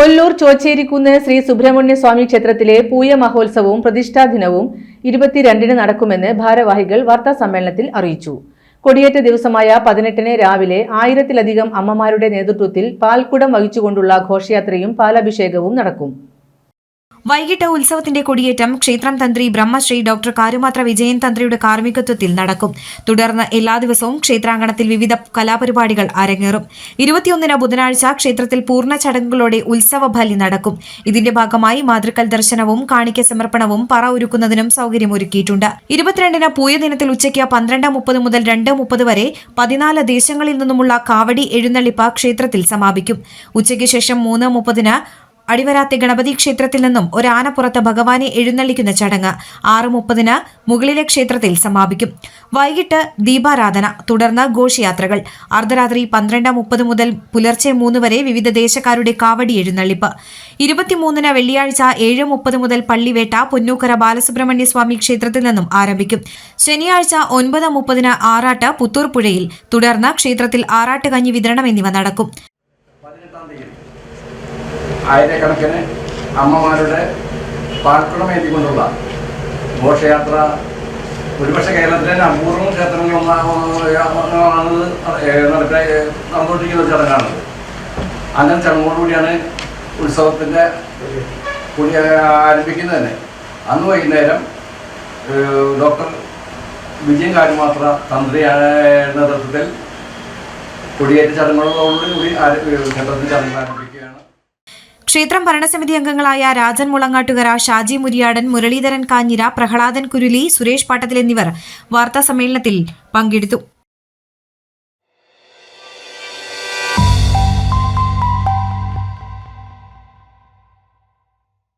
ഒല്ലൂർ ചോച്ചേരിക്കുന്ന് ശ്രീ സുബ്രഹ്മണ്യ സ്വാമി ക്ഷേത്രത്തിലെ പൂയ മഹോത്സവവും പ്രതിഷ്ഠാ ദിനവും ഇരുപത്തിരണ്ടിന് നടക്കുമെന്ന് ഭാരവാഹികൾ വാർത്താസമ്മേളനത്തിൽ അറിയിച്ചു. കൊടിയേറ്റ ദിവസമായ പതിനെട്ടിന് രാവിലെ ആയിരത്തിലധികം അമ്മമാരുടെ നേതൃത്വത്തിൽ പാൽക്കുടം വഹിച്ചുകൊണ്ടുള്ള ഘോഷയാത്രയും പാലഭിഷേകവും നടക്കും. വൈകിട്ട് ഉത്സവത്തിന്റെ കൊടിയേറ്റം ക്ഷേത്രം തന്ത്രി ബ്രഹ്മശ്രീ ഡോക്ടർ കാരുമാത്ര വിജയൻ തന്ത്രിയുടെ കാർമ്മികത്വത്തിൽ നടക്കും. തുടർന്ന് എല്ലാ ദിവസവും ക്ഷേത്രാങ്കണത്തിൽ വിവിധ കലാപരിപാടികൾ അരങ്ങേറും. ഇരുപത്തിയൊന്നിന് ബുധനാഴ്ച ക്ഷേത്രത്തിൽ പൂർണ ചടങ്ങുകളോടെ ഉത്സവ ബലി നടക്കും. ഇതിന്റെ ഭാഗമായി മാതൃക്കൽ ദർശനവും കാണിക്ക സമർപ്പണവും പറ ഒരുക്കുന്നതിനും സൗകര്യമൊരുക്കിയിട്ടുണ്ട്. ഇരുപത്തിരണ്ടിന് പൂയ ദിനത്തിൽ ഉച്ചയ്ക്ക് പന്ത്രണ്ട് മുപ്പത് മുതൽ രണ്ട് മുപ്പത് വരെ പതിനാല് ദേശങ്ങളിൽ നിന്നുമുള്ള കാവടി എഴുന്നള്ളിപ്പ് ക്ഷേത്രത്തിൽ സമാപിക്കും. ഉച്ചയ്ക്ക് ശേഷം മൂന്ന് മുപ്പതിന് അടിവരാത്തെ ഗണപതി ക്ഷേത്രത്തിൽ നിന്നും ഒരു ആനപ്പുറത്ത് ഭഗവാനെ എഴുന്നള്ളിക്കുന്ന ചടങ്ങ് ആറ് മുപ്പതിന് മുകളിലെ ക്ഷേത്രത്തിൽ സമാപിക്കും. വൈകിട്ട് ദീപാരാധന തുടർന്ന് ഘോഷയാത്രകൾ. അർദ്ധരാത്രി പന്ത്രണ്ട് മുപ്പത് മുതൽ പുലർച്ചെ മൂന്ന് വരെ വിവിധ ദേശക്കാരുടെ കാവടി എഴുന്നള്ളിപ്പ്. ഇരുപത്തിമൂന്നിന് വെള്ളിയാഴ്ച ഏഴ് മുപ്പത് മുതൽ പള്ളിവേട്ട പൊന്നൂക്കര ബാലസുബ്രഹ്മണ്യ സ്വാമി ക്ഷേത്രത്തിൽ നിന്നും ആരംഭിക്കും. ശനിയാഴ്ച ഒൻപത് മുപ്പതിന് ആറാട്ട് പുത്തൂർ പുഴയിൽ തുടർന്ന് ക്ഷേത്രത്തിൽ ആറാട്ട് കഞ്ഞി വിതരണം എന്നിവ നടക്കും. ആയിരക്കണക്കിന് അമ്മമാരുടെ പാൽക്കുടമേറ്റിക്കൊണ്ടുള്ള ഘോഷയാത്ര. ഒരുപക്ഷെ കേരളത്തിലെ തന്നെ അപൂർവം ക്ഷേത്രങ്ങളൊന്നാണ് നടപ്പില നടന്നുകൊണ്ടിരിക്കുന്ന ചടങ്ങാണ്. അങ്ങനെ ചടങ്ങോടുകൂടിയാണ് ഉത്സവത്തിന്റെ കൂടി ആരംഭിക്കുന്നത് തന്നെ അന്ന് വൈകുന്നേരം ഡോക്ടർ വിജയൻ കാരുമാത്ര തന്ത്രിയുടെ നേതൃത്വത്തിൽ കൊടിയേറ്റ ചടങ്ങുകളോടുകൂടി ക്ഷേത്രത്തിൽ ചടങ്ങ് ആരംഭിക്കുകയാണ്. ക്ഷേത്രം ഭരണസമിതി അംഗങ്ങളായ രാജൻ മുളങ്ങാട്ടുകര ഷാജി മുരിയാടൻ മുരളീധരൻ കാഞ്ഞിര പ്രഹ്ലാദൻ കുരുലി സുരേഷ് പാട്ടത്തിൽ എന്നിവർ വാർത്താസമ്മേളനത്തിൽ പങ്കെടുത്തു.